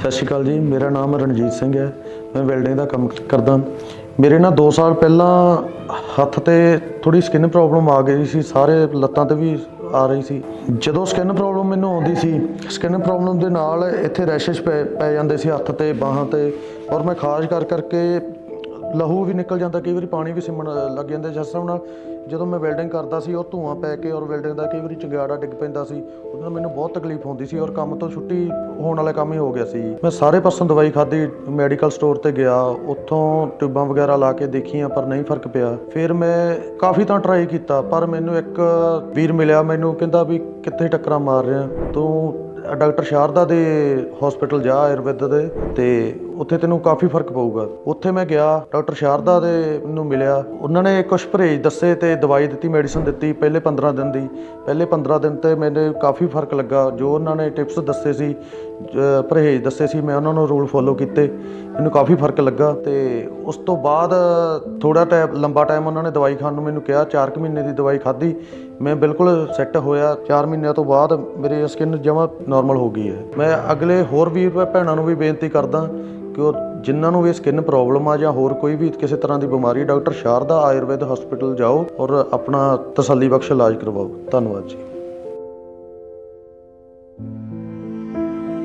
ਸਤਿ ਸ਼੍ਰੀ ਅਕਾਲ ਜੀ, ਮੇਰਾ ਨਾਮ ਰਣਜੀਤ ਸਿੰਘ ਹੈ, ਮੈਂ ਵੈਲਡਿੰਗ ਦਾ ਕੰਮ ਕਰਦਾ। ਮੇਰੇ ਨਾਲ 2 ਸਾਲ ਪਹਿਲਾਂ ਹੱਥ ਤੇ ਥੋੜੀ ਸਕਿਨ ਪ੍ਰੋਬਲਮ ਆ ਗਈ ਸੀ, ਸਾਰੇ ਲੱਤਾਂ ਤੇ ਵੀ ਆ ਰਹੀ ਸੀ। ਜਦੋਂ ਸਕਿਨ ਪ੍ਰੋਬਲਮ ਮੈਨੂੰ ਆਉਂਦੀ ਸੀ ਸਕਿਨ ਪ੍ਰੋਬਲਮ ਦੇ ਨਾਲ ਇੱਥੇ ਰੈਸ਼ਸ ਪੈ ਪੈ ਜਾਂਦੇ ਸੀ ਹੱਥ ਤੇ, ਬਾਹਾਂ ਤੇ, ਔਰ ਮੈਂ ਖਾਜ ਕਰ ਕਰਕੇ ਲਹੂ ਵੀ ਨਿਕਲ ਜਾਂਦਾ, ਕਈ ਵਾਰੀ ਪਾਣੀ ਵੀ ਸਿਮਣ ਲੱਗ ਜਾਂਦਾ। ਜਿਸ ਹਿਸਾਬ ਨਾਲ ਜਦੋਂ ਮੈਂ ਵੈਲਡਿੰਗ ਕਰਦਾ ਸੀ, ਉਹ ਧੂਆਂ ਪੈ ਕੇ ਔਰ ਵੈਲਡਿੰਗ ਦਾ ਕਈ ਵਾਰੀ ਚੰਗਿਆੜਾ ਡਿੱਗ ਪੈਂਦਾ ਸੀ। ਉਹਦੇ ਨਾਲ ਮੈਨੂੰ ਬਹੁਤ ਤਕਲੀਫ ਹੁੰਦੀ ਸੀ ਔਰ ਕੰਮ ਤੋਂ ਛੁੱਟੀ ਹੋਣ ਵਾਲਾ ਕੰਮ ਹੀ ਹੋ ਗਿਆ ਸੀ। ਮੈਂ ਸਾਰੇ ਪਾਸੋਂ ਦਵਾਈ ਖਾਧੀ ਮੈਡੀਕਲ ਸਟੋਰ ਤੇ ਗਿਆ, ਉੱਥੋਂ ਟਿਊਬਾਂ ਵਗੈਰਾ ਲਾ ਕੇ ਦੇਖੀਆਂ, ਪਰ ਨਹੀਂ ਫ਼ਰਕ ਪਿਆ। ਫਿਰ ਮੈਂ ਕਾਫੀ ਤਾਂ ਟਰਾਈ ਕੀਤਾ, ਪਰ ਮੈਨੂੰ ਇੱਕ ਵੀਰ ਮਿਲਿਆ, ਮੈਨੂੰ ਕਹਿੰਦਾ ਵੀ ਕਿੱਥੇ ਟੱਕਰਾਂ ਮਾਰ ਰਿਹਾ। ਤੂੰ ਡਾਕਟਰ ਸ਼ਾਰਦਾ ਦੇ ਹਸਪੀਟਲ ਜਾ, ਆਯੁਰਵੈਦ ਦੇ, ਤੇ ਉੱਥੇ ਤੈਨੂੰ ਕਾਫੀ ਫ਼ਰਕ ਪਊਗਾ। ਉੱਥੇ ਮੈਂ ਗਿਆ, ਡਾਕਟਰ ਸ਼ਾਰਦਾ ਦੇ ਨੂੰ ਮਿਲਿਆ। ਉਹਨਾਂ ਨੇ ਕੁਝ ਪਰਹੇਜ਼ ਦੱਸੇ ਤੇ ਦਵਾਈ ਦਿੱਤੀ ਮੈਡੀਸਨ ਦਿੱਤੀ ਪਹਿਲੇ 15 ਦਿਨ ਦੀ। ਪਹਿਲੇ 15 ਦਿਨ ਤੇ ਮੈਨੂੰ ਕਾਫੀ ਫ਼ਰਕ ਲੱਗਾ। ਜੋ ਉਹਨਾਂ ਨੇ ਟਿਪਸ ਦੱਸੇ ਸੀ ਪਰਹੇਜ਼ ਦੱਸੇ ਸੀ, ਮੈਂ ਉਹਨਾਂ ਨੂੰ ਰੂਲ ਫੋਲੋ ਕੀਤੇ। ਮੈਨੂੰ ਕਾਫੀ ਫ਼ਰਕ ਲੱਗਾ ਤੇ ਉਸ ਤੋਂ ਬਾਅਦ ਥੋੜਾ ਟਾਈਮ ਲੰਬਾ ਟਾਈਮ ਉਹਨਾਂ ਨੇ ਦਵਾਈ ਖਾਣ ਨੂੰ ਮੈਨੂੰ ਕਿਹਾ। 4 ਮਹੀਨੇ ਦੀ ਦਵਾਈ ਖਾਧੀ। ਮੈਂ ਬਿਲਕੁਲ ਸੈੱਟ ਹੋਇਆ। 4 ਮਹੀਨਿਆਂ ਤੋਂ ਬਾਅਦ ਮੇਰੀ ਸਕਿਨ ਜਮਾ ਨਾਰਮਲ ਹੋ ਗਈ ਹੈ। ਮੈਂ ਅਗਲੇ ਹੋਰ ਵੀ ਭੈਣਾਂ ਨੂੰ ਵੀ ਬੇਨਤੀ ਕਰਦਾ ਕਿ ਉਹ ਜਿਨ੍ਹਾਂ ਨੂੰ ਵੀ ਸਕਿਨ ਪ੍ਰੋਬਲਮ ਆ ਜਾਂ ਹੋਰ ਕੋਈ ਵੀ ਕਿਸੇ ਤਰ੍ਹਾਂ ਦੀ ਬਿਮਾਰੀ, ਡਾਕਟਰ ਸ਼ਾਰਦਾ ਆਯੁਰਵੈਦ ਹਸਪੀਟਲ ਜਾਓ ਔਰ ਆਪਣਾ ਤਸੱਲੀ ਬਖਸ਼ ਇਲਾਜ ਕਰਵਾਓ। ਧੰਨਵਾਦ ਜੀ।